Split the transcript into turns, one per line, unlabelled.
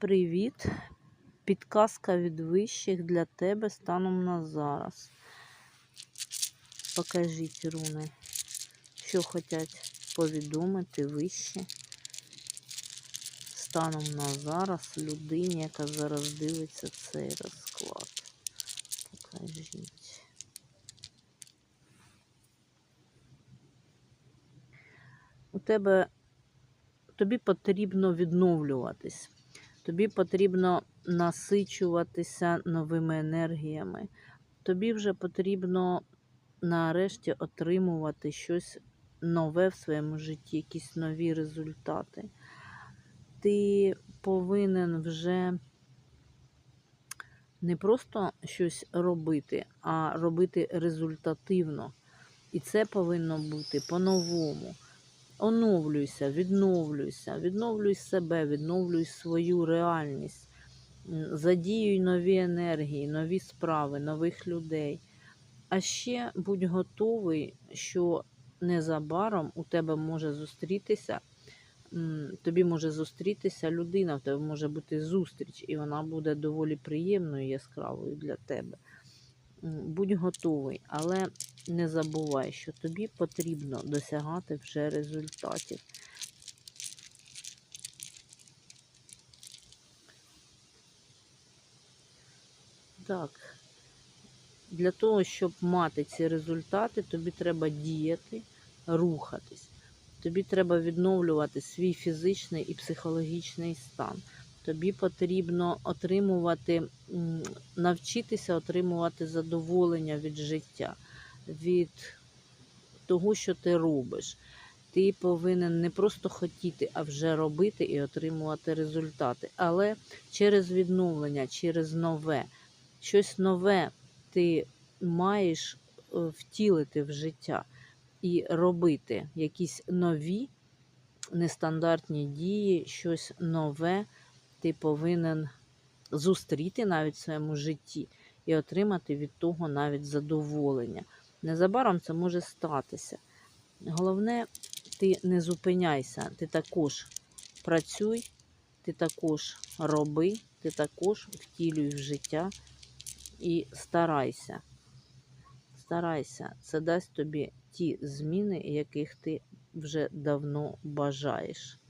Привіт! Підказка від вищих для тебе станом на зараз. Покажіть руни, що хочуть повідомити вищі станом на зараз людині, яка зараз дивиться цей розклад. Покажіть. У тебе тобі потрібно відновлюватись. Тобі потрібно насичуватися новими енергіями. Тобі вже потрібно нарешті отримувати щось нове в своєму житті, якісь нові результати. Ти повинен вже не просто щось робити, а робити результативно. І це повинно бути по-новому. Оновлюйся, відновлюйся, відновлюй себе, відновлюй свою реальність, задіюй нові енергії, нові справи, нових людей. А ще будь готовий, що незабаром у тебе може зустрітися, тобі може зустрітися людина, в тебе може бути зустріч, і вона буде доволі приємною, яскравою для тебе. Будь готовий, але не забувай, що тобі потрібно досягати вже результатів. Так, для того, щоб мати ці результати, тобі треба діяти, рухатись. Тобі треба відновлювати свій фізичний і психологічний стан. Тобі потрібно отримувати, навчитися отримувати задоволення від життя, від того, що ти робиш. Ти повинен не просто хотіти, а вже робити і отримувати результати. Але через відновлення, через нове, щось нове ти маєш е, втілити в життя і робити якісь нові нестандартні дії, щось нове ти повинен зустріти навіть в своєму житті і отримати від того навіть задоволення. Незабаром це може статися. Головне, ти не зупиняйся, ти також працюй, ти також роби, ти також втілюй в життя і старайся. Старайся, це дасть тобі ті зміни, яких ти вже давно бажаєш.